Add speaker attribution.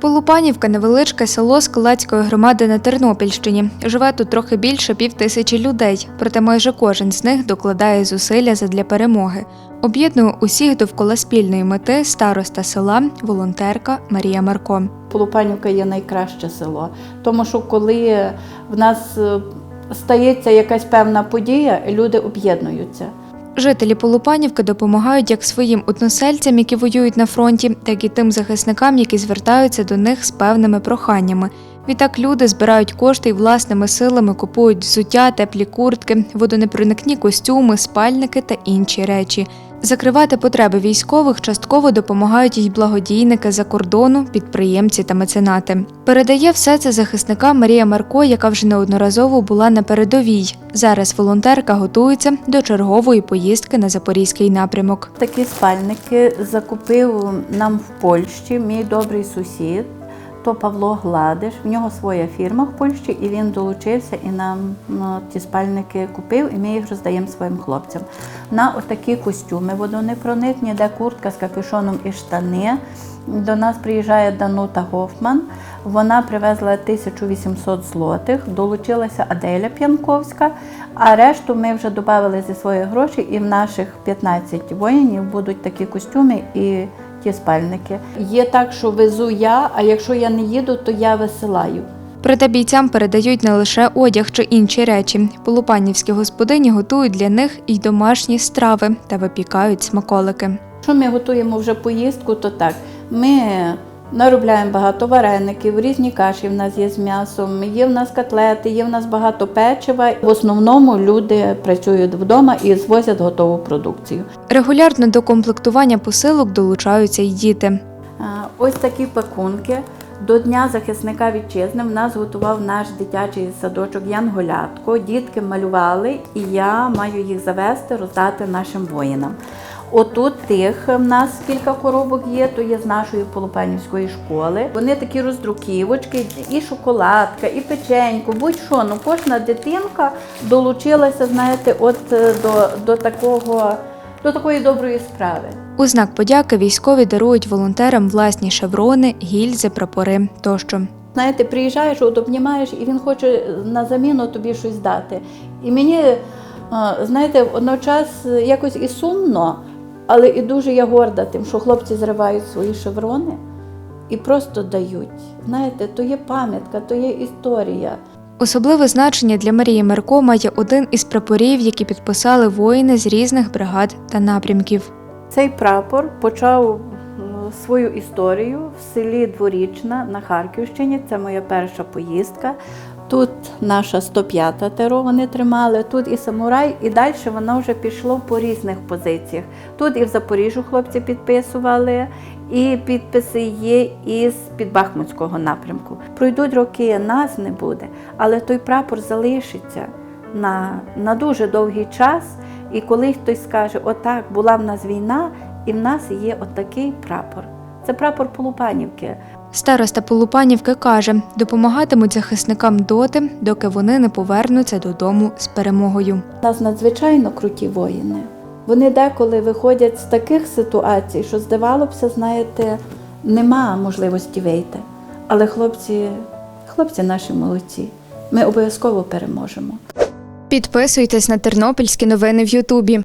Speaker 1: Полупанівка невеличке село Скалацької громади на Тернопільщині. Живе тут трохи більше пів тисячі людей, проте майже кожен з них докладає зусилля задля перемоги. Об'єднує усіх довкола спільної мети староста села, волонтерка Марія Марко.
Speaker 2: Полупанівка є найкраще село, тому що коли в нас е, стається якась певна подія, люди об'єднуються.
Speaker 1: Жителі Полупанівки допомагають як своїм односельцям, які воюють на фронті, так і тим захисникам, які звертаються до них з певними проханнями. Відтак люди збирають кошти і власними силами купують взуття, теплі куртки, водонепроникні костюми, спальники та інші речі. Закривати потреби військових частково допомагають й благодійники за кордону, підприємці та меценати. Передає все це захисникам Марія Марко, яка вже неодноразово була на передовій. Зараз волонтерка готується до чергової поїздки на запорізький напрямок.
Speaker 2: Такі спальники закупив нам в Польщі мій добрий сусід. То Павло Гладиш, в нього своя фірма в Польщі, і він долучився і нам ну, ті спальники купив, і ми їх роздаємо своїм хлопцям. На отакі костюми водонепроникні, де куртка з капюшоном і штани. До нас приїжджає Данута Гофман. Вона привезла 1800 злотих, долучилася Аделя П'янковська, а решту ми вже додали зі своїх грошей, і в наших 15 воїнів будуть такі костюми і ті спальники. Є так, що везу я, а якщо я не їду, то я висилаю.
Speaker 1: Проте бійцям передають не лише одяг чи інші речі. Полупанівські господині готують для них і домашні страви та випікають смаколики.
Speaker 2: Що ми готуємо вже поїздку, то так. Ми наробляємо багато вареників, різні каші в нас є з м'ясом, є в нас котлети, є в нас багато печива. В основному люди працюють вдома і звозять готову продукцію.
Speaker 1: Регулярно до комплектування посилок долучаються й діти.
Speaker 2: Ось такі пакунки. До Дня захисника вітчизни в нас готував наш дитячий садочок Ян Голятко. Дітки малювали, і я маю їх завести, роздати нашим воїнам. Отут тих в нас кілька коробок є, то є з нашої Полупанівської школи. Вони такі роздруківочки, і шоколадка, і печеньку, будь-що. Ну кожна дитинка долучилася, знаєте, от е, до, до такого, до такої доброї справи.
Speaker 1: У знак подяки військові дарують волонтерам власні шеврони, гільзи, прапори тощо.
Speaker 2: Знаєте, приїжджаєш, от обнімаєш, і він хоче на заміну тобі щось дати. І мені, е, знаєте, водночас якось і сумно, але і дуже я горда тим, що хлопці зривають свої шеврони і просто дають. Знаєте, то є пам'ятка, то є історія.
Speaker 1: Особливе значення для Марії Марко має один із прапорів, які підписали воїни з різних бригад та напрямків.
Speaker 2: Цей прапор почав свою історію в селі Дворічна на Харківщині. Це моя перша поїздка. Тут наша 105-та ТРО вони тримали, тут і самурай, і далі воно вже пішло по різних позиціях. Тут і в Запоріжжю хлопці підписували, і підписи є із Підбахмутського напрямку. Пройдуть роки, нас не буде, але той прапор залишиться на, на дуже довгий час. І коли хтось скаже, отак була в нас війна, і в нас є отакий прапор. Це прапор Полупанівки.
Speaker 1: Староста Полупанівки каже, допомагатимуть захисникам доти, доки вони не повернуться додому з перемогою.
Speaker 2: У нас надзвичайно круті воїни. Вони деколи виходять з таких ситуацій, що здавалося знаєте, нема можливості вийти. Але хлопці, хлопці наші молодці. Ми обов'язково переможемо.
Speaker 1: Підписуйтесь на тернопільські новини в Ютубі.